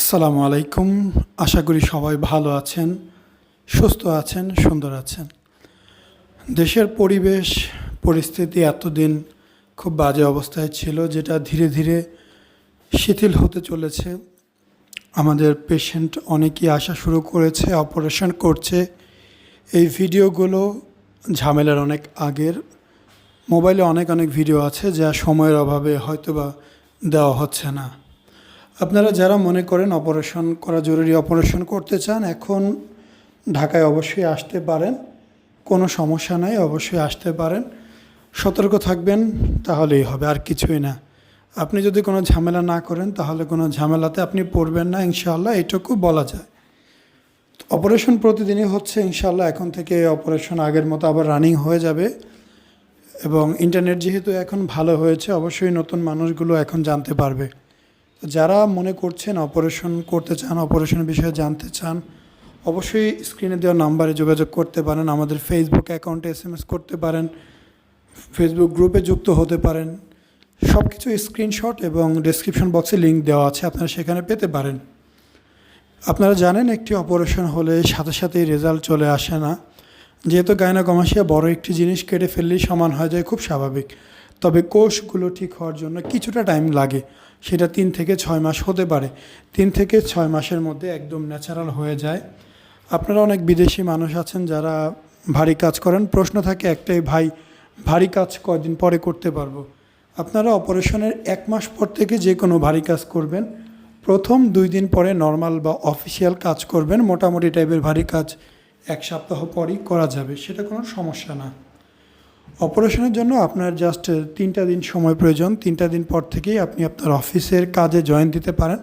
আসসালামু আলাইকুম। আশা করি সবাই ভালো আছেন, সুস্থ আছেন, সুন্দর আছেন। দেশের পরিবেশ, পরিস্থিতি এতদিন খুব বাজে অবস্থায় ছিল যেটা ধীরে ধীরে শিথিল হতে চলেছে। আমাদের পেশেন্ট অনেকেই আসা শুরু করেছে অপারেশন করছে। এই ভিডিওগুলো ঝামেলার অনেক আগের। মোবাইলে অনেক অনেক ভিডিও আছে যা সময়ের অভাবে হয়তোবা দেওয়া হচ্ছে না। আপনারা যারা মনে করেন অপারেশন করা জরুরি অপারেশন করতে চান, এখন ঢাকায় অবশ্যই আসতে পারেন। কোনো সমস্যা নাই, অবশ্যই আসতে পারেন। সতর্ক থাকবেন, তাহলেই হবে, আর কিছুই না। আপনি যদি কোনো ঝামেলা না করেন, তাহলে কোনো ঝামেলাতে আপনি পড়বেন না, ইনশাআল্লাহ এটুকু বলা যায়। অপারেশন প্রতিদিনই হচ্ছে, ইনশাআল্লাহ, এখন থেকে অপারেশন আগের মতো আবার রানিং হয়ে যাবে। এবং ইন্টারনেট যেহেতু এখন ভালো হয়েছে, অবশ্যই নতুন মানুষগুলো এখন জানতে পারবে। তো যারা মনে করছেন অপারেশন করতে চান অপারেশন বিষয়ে জানতে চান, অবশ্যই স্ক্রিনে দেওয়া নাম্বারে যোগাযোগ করতে পারেন, আমাদের ফেসবুক অ্যাকাউন্টে এস এম এস করতে পারেন ফেসবুক গ্রুপে যুক্ত হতে পারেন। সব কিছু স্ক্রিনশট এবং ডেসক্রিপশন বক্সে লিঙ্ক দেওয়া আছে, আপনারা সেখানে পেতে পারেন। আপনারা জানেন একটি অপারেশন হলে সাথে সাথেই রেজাল্ট চলে আসে না। যেহেতু গায়নাকমাসিয়া বড় একটি জিনিস, কেটে ফেললেই সমান হয়ে যায়, খুব স্বাভাবিক। তবে কোষগুলো ঠিক হওয়ার জন্য কিছুটা টাইম লাগে। সেটা তিন থেকে ছয় মাস হতে পারে। তিন থেকে ছয় মাসের মধ্যে একদম ন্যাচারাল হয়ে যায়। আপনারা অনেক বিদেশি মানুষ আছেন যারা ভারী কাজ করেন। প্রশ্ন থাকে একটাই, ভাই, ভারী কাজ কয়দিন পরে করতে পারব? আপনারা অপারেশনের এক মাস পর থেকে যে কোনো ভারী কাজ করবেন। প্রথম দুই দিন পরে নর্মাল বা অফিসিয়াল কাজ করবেন। মোটামুটি টাইপের ভারী কাজ এক সপ্তাহ পরই করা যাবে। সেটা কোনো সমস্যা না। অপারেশনের জন্য আপনার জাস্ট তিনটা দিন সময় প্রয়োজন। তিনটা দিন পর থেকেই আপনি আপনার অফিসের কাজে জয়েন দিতে পারেন।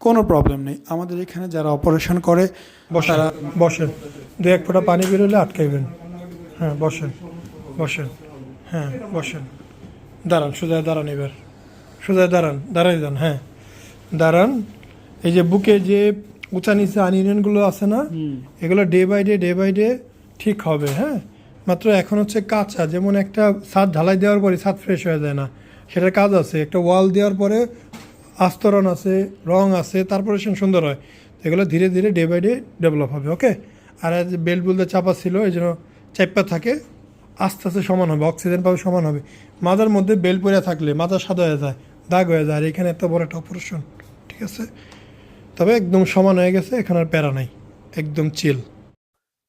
কোনো প্রবলেম নেই। আমাদের এখানে যারা অপারেশন করে বসেন বসেন। দু এক ফোঁটা পানি বেরোলে আটকাইবেন। হ্যাঁ বসেন বসেন। হ্যাঁ বসেন। দাঁড়ান সোজা দাঁড়ান এবার। সোজা দাঁড়ান দাঁড়াই যান হ্যাঁ। দাঁড়ান এই যে বুকে যে উঁচা নিচে আনইউনিয়নগুলো আছে না এগুলো day by day day by day ঠিক হবে হ্যাঁ। মাত্র এখন হচ্ছে কাঁচা, যেমন একটা ছাদ ঢালাই দেওয়ার পরে ছাদ ফ্রেশ হয়ে যায় না। সেটার কাজ আছে, একটা ওয়াল দেওয়ার পরে আস্তরণ আছে, রং আছে তারপরে সে সুন্দর হয়। এগুলো ধীরে ধীরে ডে বাই ডে ডেভেলপ হবে ওকে আর বেল্ট বলতে চাপা ছিল, এই জন্য চাপ্পা থাকে, আস্তে আস্তে সমান হবে অক্সিজেন পাবে সমান হবে। মাথার মধ্যে বেল পরে থাকলে মাথা সাদা হয়ে যায়, দাগ হয়ে যায়, আর এখানে এত বড় একটা অপারেশন ঠিক আছে? তবে একদম সমান হয়ে গেছে, এখানে আর প্যারা নাই, একদম চিল